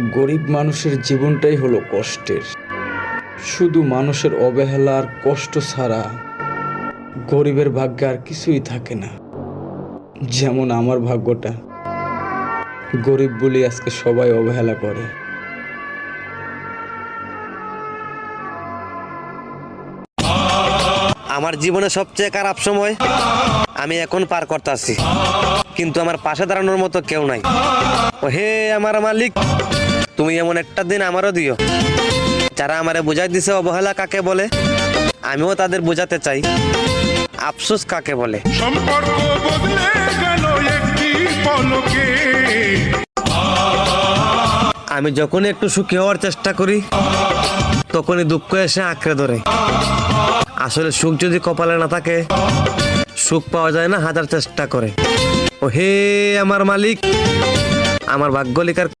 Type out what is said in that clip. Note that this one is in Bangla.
গরিব মানুষের জীবনটাই হলো কষ্টের। শুধু মানুষের অবহেলা আর কষ্ট ছাড়া গরিবের ভাগ্যে আর কিছুই থাকে না। যেমন আমার ভাগ্যটা। গরিব বলে আজকে সবাই অবহেলা করে। আমার জীবনে সবচেয়ে খারাপ সময় আমি এখন পার করতেছি কিন্তু আমার পাশে দাঁড়ানোর মতো কেউ নাই। ও হে আমার মালিক। তুমি এমন একটা দিন আমারও দিও। যারা আমারে বুঝাই দিছে অবহেলা কাকে বলে? আমিও তাদের বোঝাতে চাই। আফসোস কাকে বলে? সম্পর্ক বদলে গেল একটি পলকে। আমি যখনই একটু সুখী হওয়ার চেষ্টা করি তখনই দুঃখ এসে আঁকড়ে ধরে। আসলে সুখ যদি কপালে না থাকে সুখ পাওয়া যায় না হাজার চেষ্টা করে। ও হে আমার মালিক আমার ভাগ্য লিখার